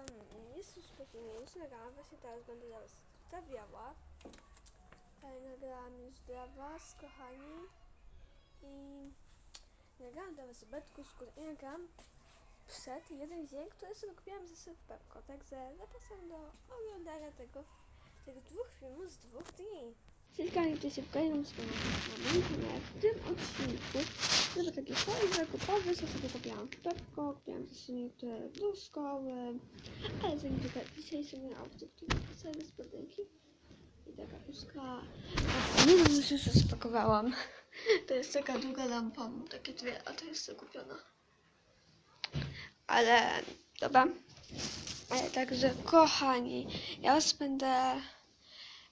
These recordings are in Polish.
wam spokojnie, już nagrałam, właśnie teraz będę dla was stawiała. E, nagrałam już dla was, kochani. I nagrałam dla was betku skór i nagrałam przed jeden dzień, który sobie kupiłam ze sobie w Pepko. Także zapraszam do oglądania tego, tych dwóch filmów z dwóch dni. Kilka się w kolejnym spotkaniu w tym odcinku żeby takie fajne zakupowe, co sobie kupiłam Pepko, kupiłam też niektóre do szkoły, ale zanim tylko dzisiaj sobie outfit, który sobie spodenki i taka puska. Nie wiem, już już spakowałam. To jest taka długa lampa, takie dwie, a to jest zakupiona. Ale, dobra. Ale także, kochani, ja was będę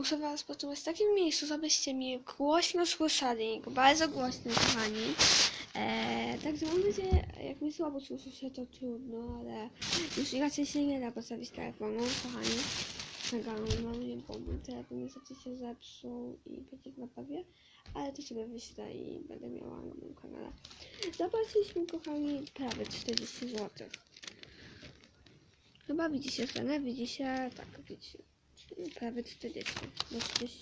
Muszę was potrzebować w takim miejscu, żebyście mnie głośno słyszeli. Bardzo głośno, kochani. Eee, także mam nadzieję, jak mi słabo słyszy się, to trudno, ale już raczej się nie da postawić telefonu, kochani. Nagrałam, mam nie pomóc, telefon niestety się zepsuł i będzie w naprawie, ale to sobie wyślę i będę miała na moim kanale. Zapłaciliśmy, kochani, prawie 40 zł. Chyba widzi się cenę, widzi się, tak, widzi się prawie 40. Bo gdzieś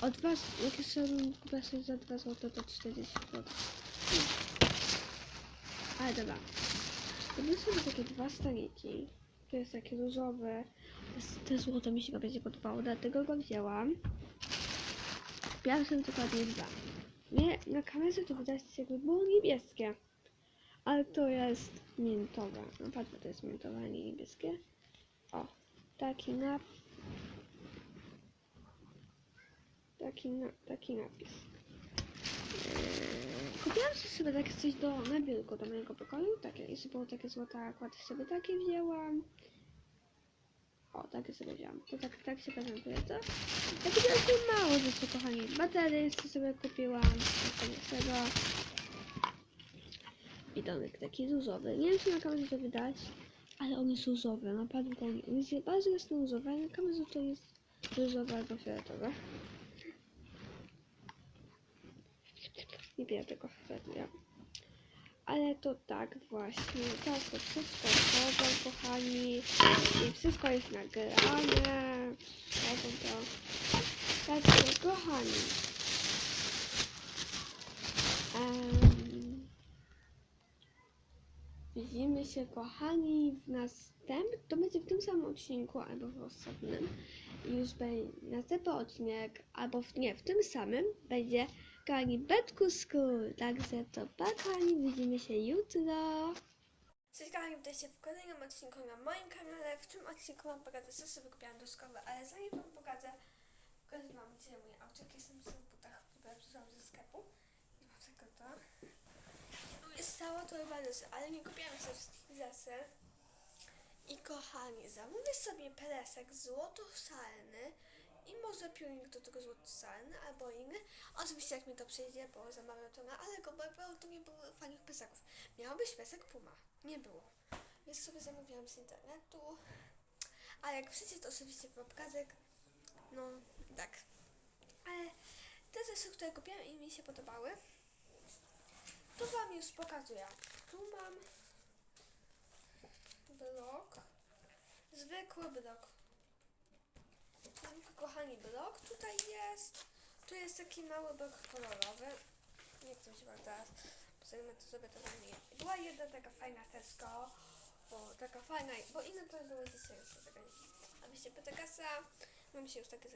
od was, jak sobie kupię sobie za 2 zł, to 40 zł. Ale dobra. Kupię sobie takie dwa stoliki. To jest takie różowe. Te złoto mi się go będzie podobało, dlatego go wzięłam. Sobie dokładnie dwa. Nie, na kamerze to wydaje się jakby było niebieskie. Ale to jest miętowe. Naprawdę to jest miętowe, a nie niebieskie. O, taki napis. Taki, na, taki napis. Eee, kupiłam sobie takie coś do biurko do mojego pokoju. Takie, jeśli było takie złote akurat sobie takie wzięłam. O, takie sobie wzięłam. To tak, tak się prezentuje to. Ja kupiłam sobie mało rzeczy, kochani. Jeszcze sobie kupiłam. Tego. Bidonek taki różowy. Nie wiem, czy na kamerze to widać, ale on jest różowy. Naprawdę. On jest bardzo jasno różowy, ale na kamerze to jest różowe albo fioletowe. Nie wiem tego chwilę. Ale to tak właśnie. Teraz to wszystko gotowe, kochani. I wszystko jest nagrane. Razem to. Także, kochani. Em, widzimy się, kochani, w następnym. To będzie w tym samym odcinku albo w osobnym. Już będzie następny odcinek, albo w, nie, w tym samym będzie kochani, Betku School. Także to pa, kochani, widzimy się jutro. Cześć kochani, witajcie w kolejnym odcinku na moim kanale. W tym odcinku wam pokażę, co sobie kupiłam do szkoły, ale zanim wam pokażę, pokażę wam gdzie mój auczyk. Jestem w butach, które przyszłam ze sklepu. I mam tylko to. Tu jest cała torba rzeczy, ale nie kupiłam sobie wszystkich. I kochani, zamówię sobie presek złotosalny i może piórnik do tego złotosalny albo inny. Oczywiście jak mi to przyjdzie, bo zamawiam to na Allegro, bo to nie było fajnych pesaków. Miał pesek Puma. Nie było. Więc sobie zamówiłam z internetu. A jak przyjdzie, to oczywiście w obrazek. No, tak. Ale te rzeczy, które kupiłam i mi się podobały, to wam już pokazuję. Tu mam blok. Zwykły blok. Kochani, blok tutaj jest. Tu jest taki mały blok kolorowy. Nie chcę się teraz. Posadzimy to sobie to nie. Była jedna taka fajna tesko. Bo taka fajna, bo inne to były dzisiaj już taka. A wyście pyta kasa. Mam się już takie.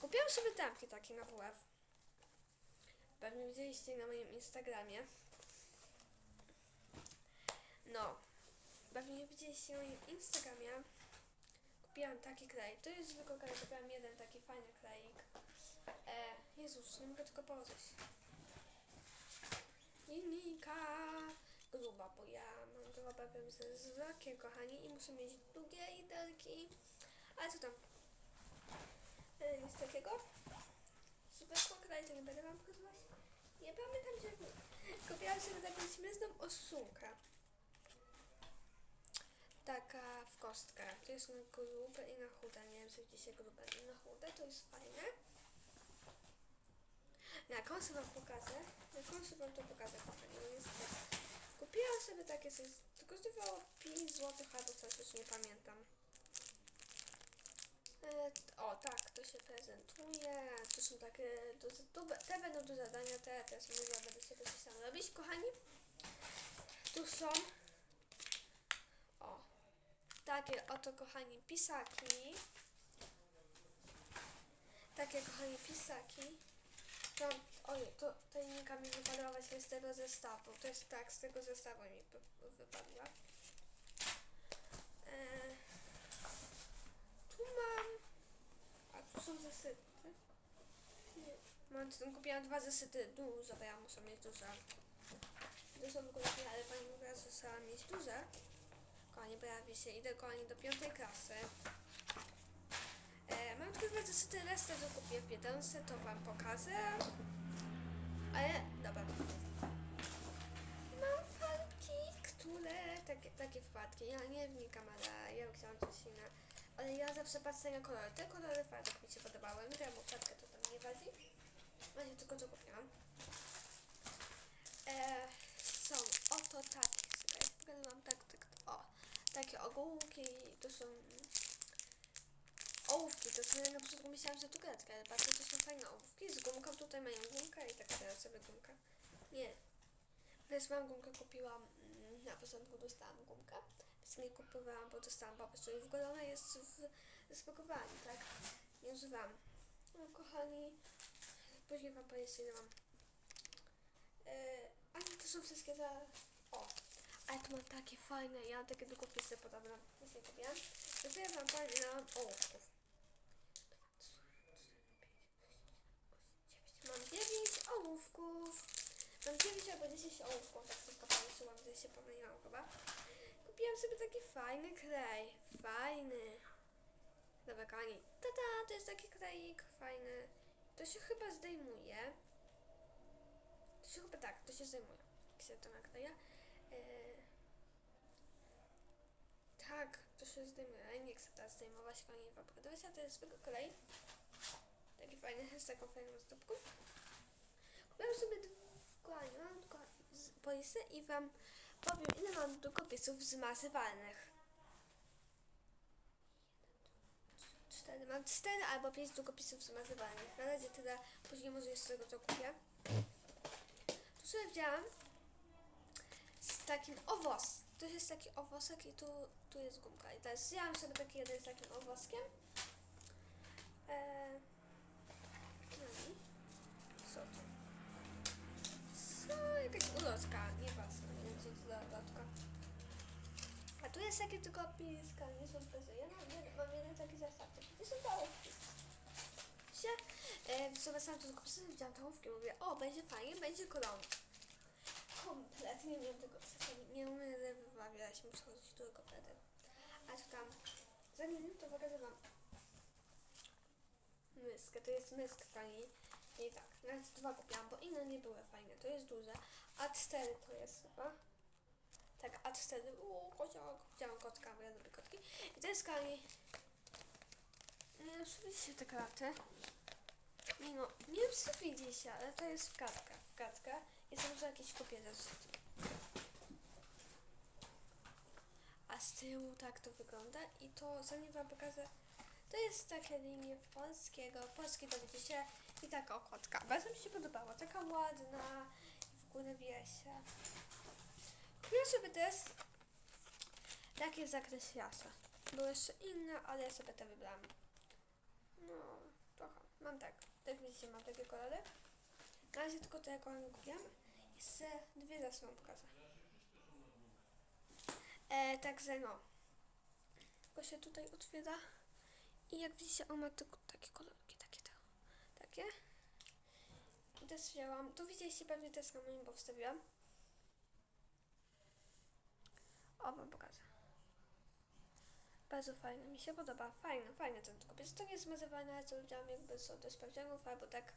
Kupiłam sobie tamki takie na WF. Pewnie widzieliście na moim Instagramie. No. Pewnie widzieliście na moim Instagramie. Kupiłam taki klej. To jest zwykły klej. Kupiłam jeden taki fajny klejik. E, Jezus, nie mogę tylko położyć. Linijka gruba, bo ja mam grube pędzle z wzrokiem, kochani, i muszę mieć długie literki. Ale co tam? E, nic takiego. Zwykły klej, to nie będę wam pokazywać. Nie pamiętam, że kupiłam sobie taką śmieszną osunkę taka w kostkę. To jest na grube i na chude. Nie wiem, czy widzicie grube na chude. To jest fajne. Na końcu wam pokażę. Na końcu wam to pokażę, kochani. Niestety. Kupiłam sobie takie coś. To kosztowało 5 zł albo coś, już nie pamiętam. o tak, to się prezentuje. To są takie, do, to, te będą do zadania, te mówię, ja będę sobie coś tam robić, kochani. Tu są, takie oto, kochani, pisaki. Takie, kochani, pisaki. No, ojej, to, linka mi wypadła właśnie z tego zestawu. To jest tak, z tego zestawu mi wy- wypadła. Eee, tu mam. A tu są zasyty. Mam kupiłam dwa zasyty duże, bo ja muszę mieć duże. To są kupione, ale pani mówiła, że trzeba mieć duże. Kochani, pojawi się, idę kochani do piątej klasy. E, mam tylko dwa zasyty, resztę to kupię w Biedronce, to wam pokażę. Ale, dobra. Mam falki, które, takie, takie wpadki, ja nie wnikam, ale ja chciałam coś innego. Ale ja zawsze patrzę na kolory. Te kolory farbek mi się podobały. Temu czapkę to tam nie wadzi. Właśnie tylko to kupiłam. E, są oto takie. Pokażę wam tak. Takie ogółki. To są ołówki. To są, na początku myślałam, że tu kredka, ale patrzę, to są fajne ołówki. Z gumką tutaj mają gumkę i tak teraz sobie gumka. Nie. Więc mam gumkę, kupiłam mm, na początku dostałam gumkę. Więc nie kupowałam, bo dostałam po prostu i w ogóle ona jest w spakowaniu, tak? Nie używam. No kochani, później wam powiem ile mam. Yy, a nie, to są wszystkie za... O, ale tu mam takie fajne, ja mam takie długopisy podobne, nic nie kupiłam. To ja wam powiem ile mam ołówków. Mam 9 ołówków. Mam 9 albo 10 ołówków, tak tylko policzyłam, że się pomyliłam chyba. Kupiłam sobie taki fajny klej. Fajny. Dobra, kochani. Tada, to jest taki klejik fajny. To się chyba zdejmuje. To się chyba tak, to się zdejmuje. Jak się to nakleja. Yy... Tak, to się zdejmuje, nie chcę teraz zdejmować, wam pokazywać, a to jest zwykły klej. Taki fajny, z taką fajną stopką. Kupiłam sobie dokładnie, mam polisy i wam powiem ile mam długopisów zmazywalnych. Cztery, mam cztery albo pięć długopisów zmazywalnych. Na razie tyle, później może jeszcze tego co kupię. Tu sobie wzięłam takim owos. To jest taki owosek i tu, tu jest gumka. I teraz wzięłam sobie taki jeden z takim owoskiem. Eee, no i co tu? Co? Jakaś ulotka, nie ważne, nie wiem co to za ulotka. A tu jest takie tylko piska, nie są pezy. Ja mam jeden, mam jeden taki zestaw. Nie są ołówki. Się, e, sam to tylko widziałam te ołówki, mówię, o, będzie fajnie, będzie kolon. Kompletnie nie wiem tego nie umiem wymawiać, muszę chodzić do komplety. A tu tam, zanim to pokażę wam myskę, to jest myska pani. I tak, nawet dwa kupiłam, bo inne nie były fajne, to jest duże. A4 to jest chyba. Tak, A4, uuu, kociok, widziałam kotka, bo ja lubię kotki. I to jest wiem, czy widzicie te karty. Nie no, nie wiem, czy widzicie, ale to jest kartka, w kartkę. I tu jakieś kopie zeszyty. A z tyłu tak to wygląda i to zanim wam pokażę, to jest takie linie polskiego, polski to widzicie i taka okładka. Bardzo mi się podobała, taka ładna i w górę wiesia. Kupiłam sobie też takie zakreślacze. Były jeszcze inne, ale ja sobie te wybrałam. No, trochę. Mam tak. Jak widzicie, mam takie kolory. Razie tylko te kolory kupiłam. Jeszcze dwie wam pokażę. E, także no. Tylko się tutaj otwiera. I jak widzicie, on ma tylko takie kolorki, takie to. Takie. I też wzięłam. Tu widzieliście pewnie też na moim, bo wstawiłam. O, wam pokażę. Bardzo fajne, mi się podoba. Fajne, fajne ten długopis. To nie jest zmazywane, co wziąłam jakby są do sprawdzianów, albo tak.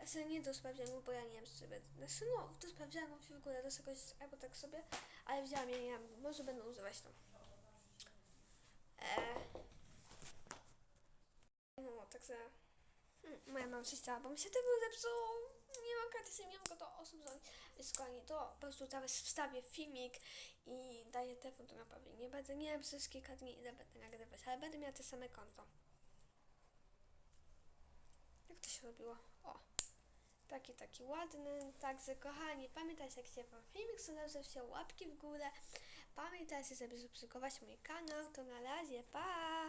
Znaczy nie do sprawdzianów, bo ja nie wiem sobie. Znaczy no, do sprawdzianów w ogóle, do czegoś, albo tak sobie. Ale wziąłam je, nie wiem, może będę używać to. Eee. No, także... Hmm, moja mama chciała, bo mi się tego zepsuł. Nie mam karty, go do osób. Więc kochani, to po prostu teraz wstawię filmik i daję telefon, to naprawdę nie będę, nie wiem przez kilka dni ile będę nagrywać, ale będę miała te same konto. to się robiło? O, taki, taki ładny. Także kochani, pamiętajcie jak się wam filmik spodobał, zostawcie łapki w górę. Pamiętajcie, żeby subskrybować mój kanał. To na razie, pa!